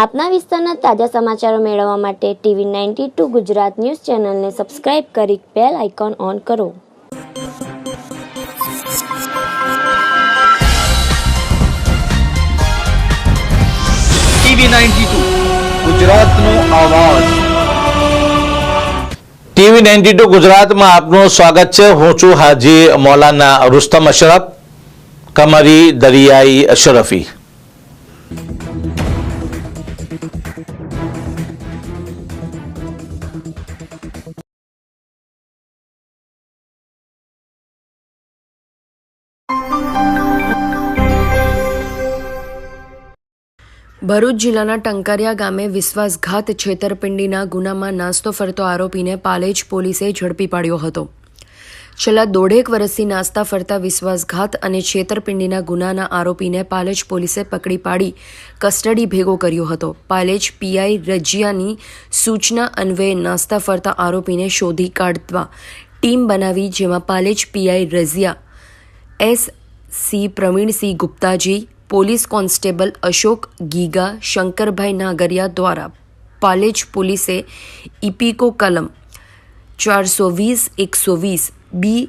આપના વિસ્તારના તાજા સમાચારો મેળવવા માટે TV ninety two Gujarat news ચેનલને સબસ્ક્રાઇબ કરી બેલ આઇકોન ઓન કરો. ટીવી નાઇન્ટી ટુ ગુજરાતનો અવાજ ટીવી નાઇન્ટી ટુ ગુજરાતમાં આપનું સ્વાગત છે. હું છું હાજી મૌલાના રુસ્તમ અશરફ કમરી દરિયાઈ અશરફી. ભરૂચ જિલ્લાના ટંકારિયા ગામે વિશ્વાસઘાત છેતરપિંડીના ગુનામાં નાસ્તો ફરતો આરોપીને પાલેજ પોલીસે ઝડપી પાડ્યો હતો. છેલ્લા દોઢેક વર્ષથી નાસ્તા ફરતા વિશ્વાસઘાત અને છેતરપિંડીના ગુનાના આરોપીને પાલેજ પોલીસે પકડી પાડી, કસ્ટડી ભેગો કર્યો હતો. પાલેજ પીઆઈ રજિયાની સૂચના અન્વયે નાસ્તા ફરતા આરોપીને શોધી કાઢવા ટીમ બનાવી, જેમાં Palej PI Raziya, S C Pravinsinh Guptaji, police constable Ashok Giga, Shankarbhai Nagariya દ્વારા પાલેજ પોલીસે ઇપિકો કલમ ચારસો વીસ, એકસો વીસ બી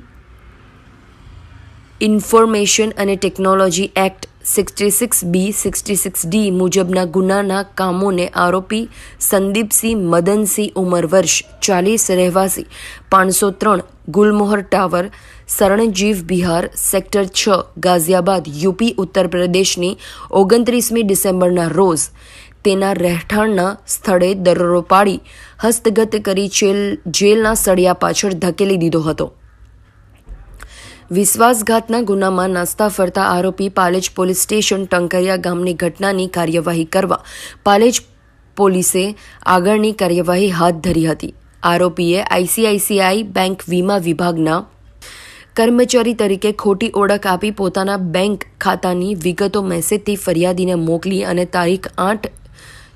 ઇન્ફોર્મેશન અને technology act sixty six B, sixty six D મુજબના ગુનાના કામોને આરોપી સંદીપસિંહ મદનસિંહ ઉંમર વર્ષ, ચાલીસ રહેવાસી, પાંચસો ત્રણ ગુલમોહર ટાવર સરણજીવ બિહાર, સેક્ટર છ ગાઝિયાબાદ, યુપી, ઉત્તર પ્રદેશની ઓગણત્રીસમી ડિસેમ્બરના રોજ તેના રહેઠાણના સ્થળે દરોડો પાડી હસ્તગત કરી જેલ, જેલના સળિયા પાછળ ધકેલી દીધો હતો. વિશ્વાસઘાતના ગુનામાં નાસ્તા ફરતા આરોપી પાલેજ પોલીસ સ્ટેશન ટંકરિયા ગામની ઘટનાની કાર્યવાહી કરવા પાલેજ પોલીસે આગળની કાર્યવાહી હાથ ધરી હતી. આરોપીએ આઈસીઆઈસીઆઈ બેંક વીમા વિભાગના કર્મચારી તરીકે ખોટી ઓળખ આપી પોતાના બેંક ખાતાની વિગતો મેસેજથી ફરિયાદીને મોકલી અને તારીખ આઠ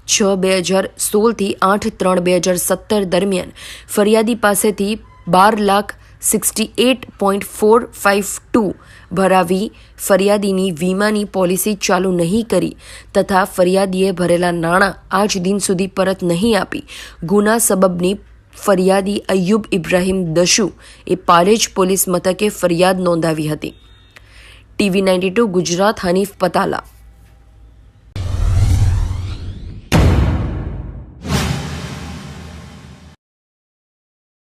છ બે હજાર સોળથી આઠ ત્રણ બે હજાર સત્તર દરમિયાન ફરિયાદી પાસેથી બાર lakh sixty eight point four five two ભરાવી ફરિયાદીની વીમાની પોલિસી ચાલુ નહીં કરી તથા ફરિયાદીએ ભરેલા નાણાં આજ દિન સુધી પરત નહીં આપી. ગુના સબબની ફરિયાદી અયુબ ઇબ્રાહિમ દશુ એ પાલેજ પોલીસ મથકે ફરિયાદ નોંધાવી હતી. TV ninety two Gujarat Hanif Patala